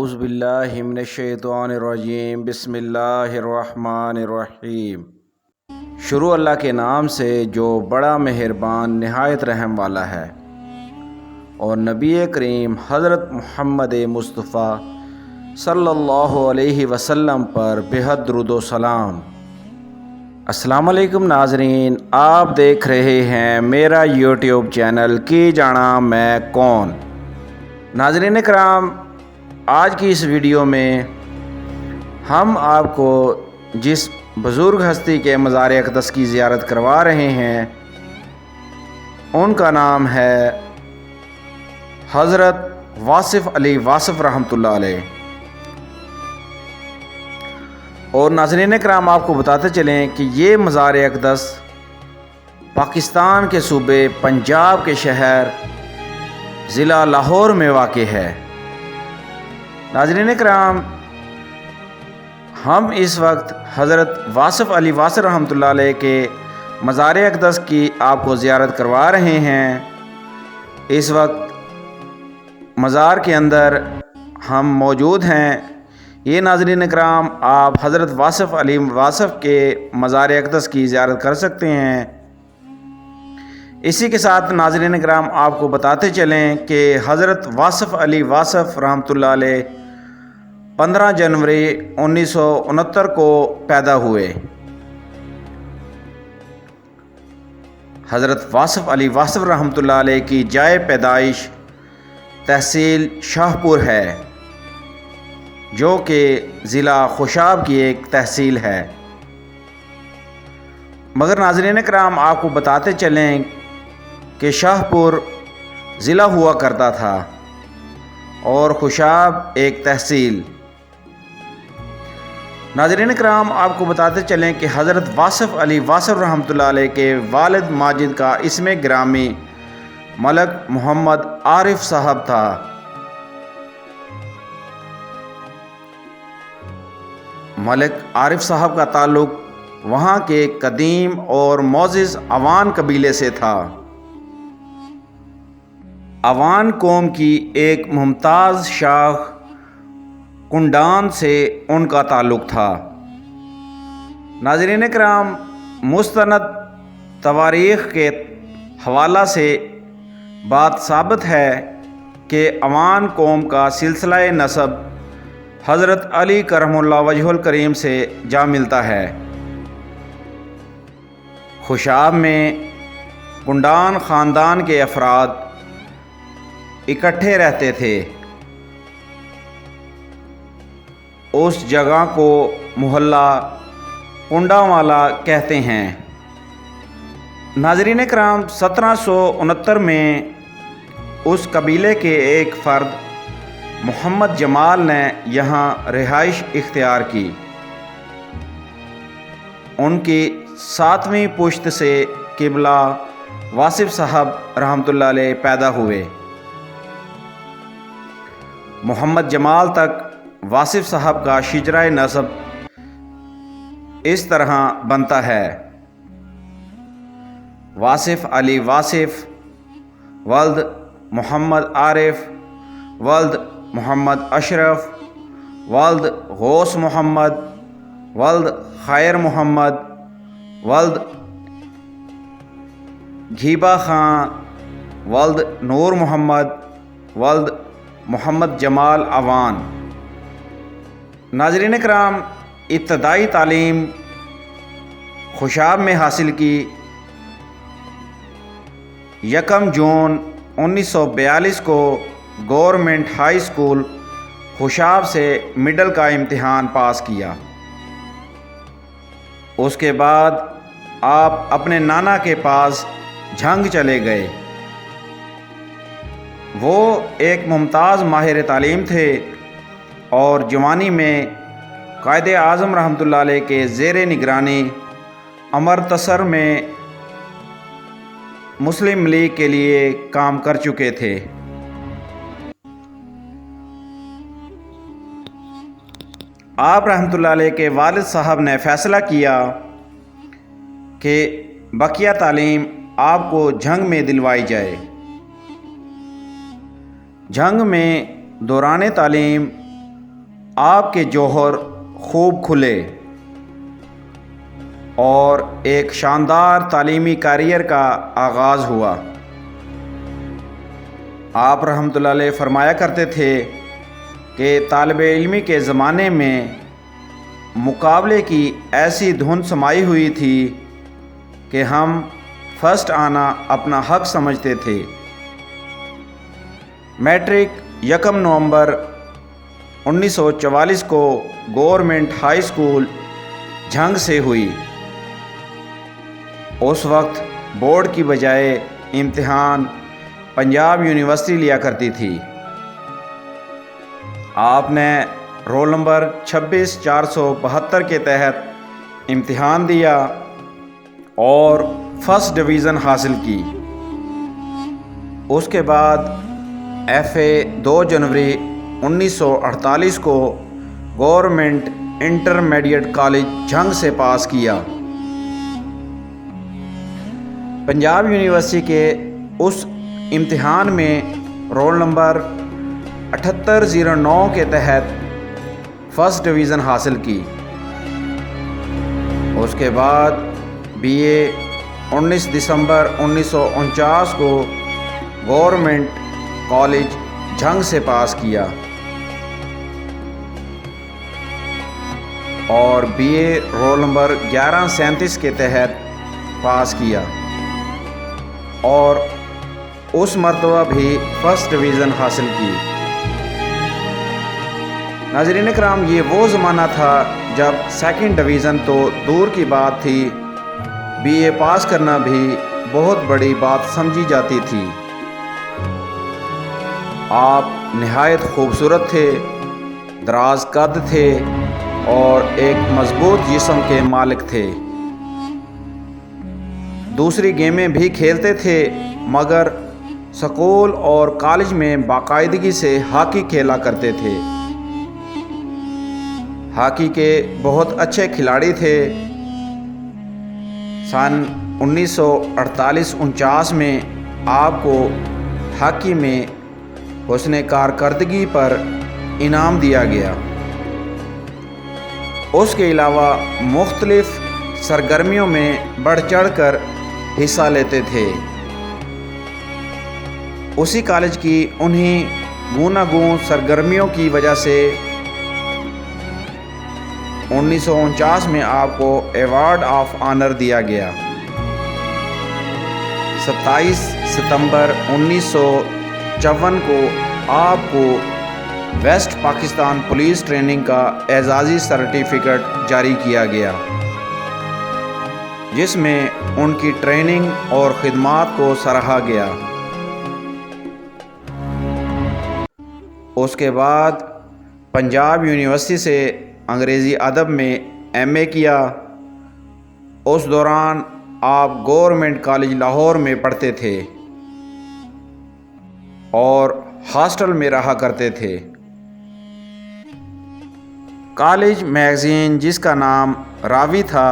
आउज़बिल्लिमिनशैतवानरजीम बिस्मिल्लाहिर्रहमानिर्रहीम शुरू अल्लाह के नाम से जो बड़ा मेहरबान, नहायत रहम वाला है। और नबी करीम हज़रत मोहम्मद मुस्तफ़ा सल्लल्लाहु अलैहि वसल्लम पर बेहद दरुद सलाम। अस्सलाम वालेकुम नाजरीन, आप देख रहे हैं मेरा यूट्यूब चैनल, की जाना मैं कौन? नाजरीन कराम आज की इस वीडियो में हम आपको जिस बुज़ुर्ग हस्ती के मज़ार अकदस की ज़ियारत करवा रहे हैं, उनका नाम है हज़रत वासिफ़ अली वासिफ़ अलैह। और नाजरीन कराम आपको बताते चलें कि ये मज़ार अकदस पाकिस्तान के सूबे पंजाब के शहर ज़िला लाहौर में वाक़ है। नाजरीन कराम हम इस वक्त हज़रत वासफ़ अली वासर रहमत के मज़ार अकदस की आपको ज़्यारत करवा रहे हैं। इस वक्त मज़ार के अंदर हम मौजूद हैं। ये नाजरीन कराम आप हज़रत वासफ़ अली वासफ़ के मज़ार अकदस की ज़्यारत कर सकते हैं। इसी के साथ नाजरीन कराम आपको बताते चलें कि हज़रत वासफ़ अली वासफ़ रहमत 15 जनवरी उन्नीस सौ उनहत्तर को पैदा हुए। हज़रत वासफ़ अली वासफ़ रहमत की जाय पैदाइश तहसील शाहपुर है, जो कि ज़िला खुशाब की एक तहसील है। मगर नाजरन कराम आपको बताते चलें कि शाहपुर ज़िला हुआ करता था और खुशाब एक तहसील नाजरीन कराम आपको बताते चलें कि हज़रत वासफ़ अली वासफ़ रहमतुल्लाह के वालिद माजिद का इसमें ग्रामी मलक मोहम्मद आरिफ साहब था। मलक आरिफ साहब का ताल्लुक़ वहाँ के कदीम और मोज़ अवान कबीले से था। अवान कौम की एक मुमताज़ शाख कुंडान से उनका ताल्लुक़ था। नाजरीन कराम मुस्तनद तवारीख़ के हवाला से बात साबित है कि अवान कौम का सिलसिला नसब हज़रत अली करमुल्ला वजहुल करीम से जा मिलता है। खुशाब में कुंडान ख़ानदान के अफराद इकट्ठे रहते थे। उस जगह को मोहल्ला कुंडा वाला कहते हैं। नाजरीन कराम सत्रह सौ उनहत्तर में उस कबीले के एक फ़र्द मोहम्मद जमाल ने यहाँ रिहाइश इख्तियार की। उनकी सातवीं पुश्त से किबला वासिफ साहब रहमतुल्लाह पैदा हुए। मोहम्मद जमाल तक वासिफ साहब का शिजरा नसब इस तरह बनता है। वासिफ अली वासिफ, वल्द मोहम्मद आरिफ, वल्द मोहम्मद अशरफ, वल्द गौस मोहम्मद, वल्द खैर मोहम्मद, वल्द घीबा ख़ान वल्द नूर मोहम्मद, वल्द मोहम्मद जमाल अवान। नाजरीन कराम इब्तदाई तालीम खुशाब में हासिल की यकम जून 1942 को गवर्नमेंट हाई स्कूल खुशाब से मिडल का इम्तिहान पास किया। उसके बाद आप अपने नाना के पास झंग चले गए। वो एक मुमताज़ माहिर तालीम थे और जवानी में कायद आज़म रहमतुल्लाह के ज़ेर निगरानी अमरतसर में मुस्लिम लीग के लिए काम कर चुके थे। आप रहमतुल्लाह के वालिद साहब ने फ़ैसला किया कि बकिया तालीम आपको जंग में दिलवाई जाए। जंग में दौरान तालीम आपके जौहर खूब खुले और एक शानदार तालीमी कैरियर का आगाज़ हुआ। आप अलैह फरमाया करते थे कि तालब इल्मी के ज़माने में मुकाबले की ऐसी धुन समाई हुई थी कि हम फ़र्स्ट आना अपना हक समझते थे। मैट्रिक यकम नवंबर 1944 को गवर्नमेंट हाई स्कूल झंग से हुई। उस वक्त बोर्ड की बजाय इम्तिहान पंजाब यूनिवर्सिटी लिया करती थी। आपने रोल नंबर छब्बीस चार सौ बहत्तर के तहत इम्तिहान दिया और फ़र्स्ट डिवीज़न हासिल की। उसके बाद एफ़ ए दो जनवरी 1948 को गवर्नमेंट इंटरमीडिएट कॉलेज झंग से पास किया। पंजाब यूनिवर्सिटी के उस इम्तिहान में रोल नंबर अठहत्तर ज़ीरो नौ के तहत फ़र्स्ट डिवीज़न हासिल की। उसके बाद बीए 19 दिसंबर उन्नीस सौ उनचास को गवर्नमेंट कॉलेज झंग से पास किया। और बीए रोल नंबर ग्यारह सैंतीस के तहत पास किया। और उस मरतबा भी फ़र्स्ट डिवीज़न हासिल की। नाजरीन कराम ये वो ज़माना था जब सेकंड डिवीज़न तो दूर की बात थी। बीए पास करना भी बहुत बड़ी बात समझी जाती थी। आप नहायत खूबसूरत थे दराज कद थे और एक मज़बूत जिसम के मालिक थे। दूसरी गेमें भी खेलते थे, मगर स्कूल और कॉलेज में बाकायदगी से हॉकी खेला करते थे। हॉकी के बहुत अच्छे खिलाड़ी थे। सन 1948 में आपको हॉकी में हुसन कारकर्दगी पर इनाम दिया गया। उसके अलावा मुख्तलिफ़ सरगर्मियों में बढ़ चढ़ कर हिस्सा लेते थे। उसी कॉलेज की उन्हीं गूनागून सरगर्मियों की वजह से उन्नीस सौ उनचास में आपको एवार्ड ऑफ़ आनर दिया गया। 27 सितंबर उन्नीस को आपको वेस्ट पाकिस्तान पुलिस ट्रेनिंग का एजाज़ी सर्टिफिकेट जारी किया गया, जिसमें उनकी ट्रेनिंग और ख़िदमात को सराहा गया। उसके बाद पंजाब यूनिवर्सिटी से अंग्रेज़ी अदब में एमए किया। उस दौरान आप गवर्नमेंट कॉलेज लाहौर में पढ़ते थे और हॉस्टल में रहा करते थे। कॉलेज मैगज़ीन जिसका नाम रावी था,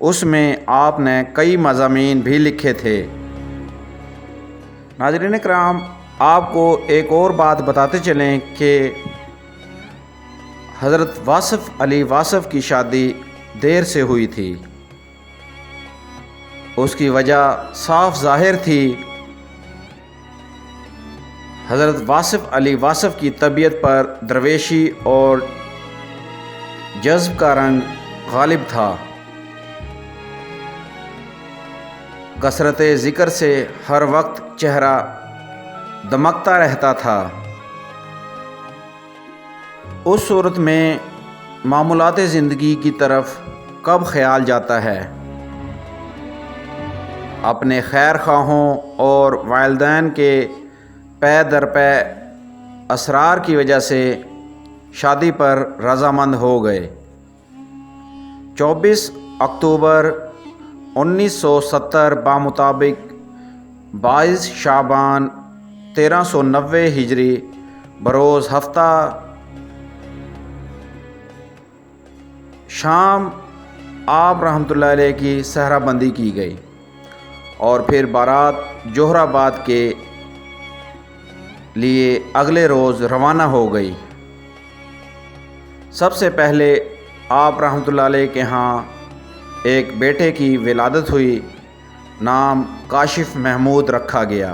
उसमें आपने कई मजामी भी लिखे थे। नाजरन कराम आपको एक और बात बताते चलें कि हज़रत वासफ़ अली वासफ़ की शादी देर से हुई थी। उसकी वजह साफ़ ज़ाहिर थी, हज़रत वासफ़ अली वासफ़ की तबीयत पर दरवेशी और जज्ब का रंग गालिब था। कसरत ज़िक्र से हर वक्त चेहरा दमकता रहता था। उस सूरत में मामूलत ज़िंदगी की तरफ़ कब ख्याल जाता है? अपने खैर खाहों और वालदेन के पै दर पै असरार की वजह से शादी पर रजामंद हो गए। 24 अक्टूबर 1970 बामुताबिक 22 शाबान तेरह सौ नब्बे हिजरी बरोज़ हफ़्ता शाम आप रहमतुल्लाह की सहराबंदी की गई और फिर बारात जोहराबाद के लिए अगले रोज़ रवाना हो गई। सबसे पहले आप रहमतुल्लाह के यहाँ एक बेटे की विलादत हुई, नाम काशिफ महमूद रखा गया।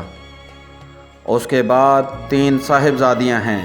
उसके बाद तीन साहिबजादियाँ हैं।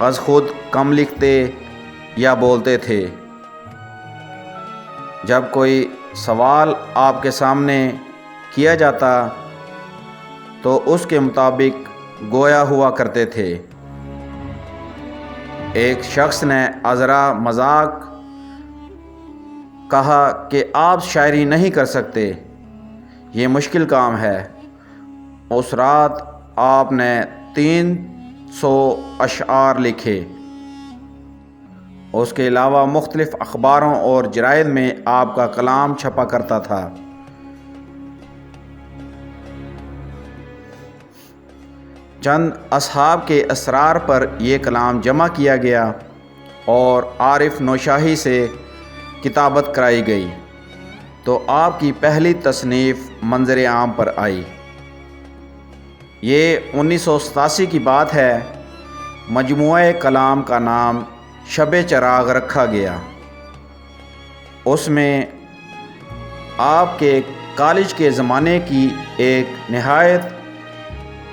अज ख़ुद कम लिखते या बोलते थे। जब कोई सवाल आपके सामने किया जाता तो उसके मुताबिक गोया हुआ करते थे। एक शख्स ने अज़रा मज़ाक कहा कि आप शायरी नहीं कर सकते। ये मुश्किल काम है। उस रात आपने तीन सौ अशार लिखे। उसके अलावा मुख्तलिफ़ अखबारों और जराइद में आपका कलाम छपा करता था। चंद असहाब के असरार पर यह कलाम जमा किया गया और आरिफ नौशाही से किताबत कराई गई। तो आपकी पहली तसनीफ़ मंजर आम पर आई। ये उन्नीस सौ सतासी की बात है। मजमू कलाम का नाम शब चराग रखा गया। उसमें आपके कॉलेज के ज़माने की एक नहायत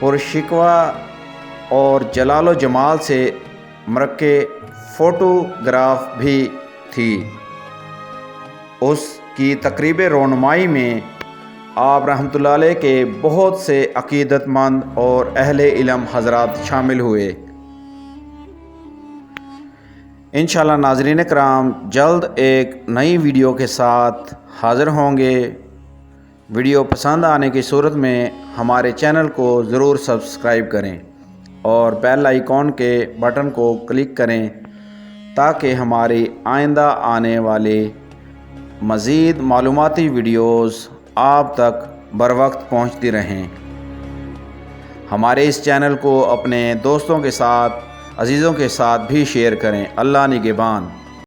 पुरशिकवा और जलाल जमाल से मरके फ़ोटोग्राफ भी थी। उसकी तकरीब रोनमाई में आप रहमतुल्लाह के बहुत से अकीदतमंद और अहले इलम हजरात शामिल हुए। इन नाजरीन कराम जल्द एक नई वीडियो के साथ हाज़िर होंगे। वीडियो पसंद आने की सूरत में हमारे चैनल को ज़रूर सब्सक्राइब करें और बेल आइकॉन के बटन को क्लिक करें ताकि हमारी आइंदा आने वाले मज़ीद मालूमती वीडियोस आप तक बर वक्त पहुँचती रहें। हमारे इस चैनल को अपने दोस्तों के साथ, अजीज़ों के साथ भी शेयर करें। अल्लाह निगेबान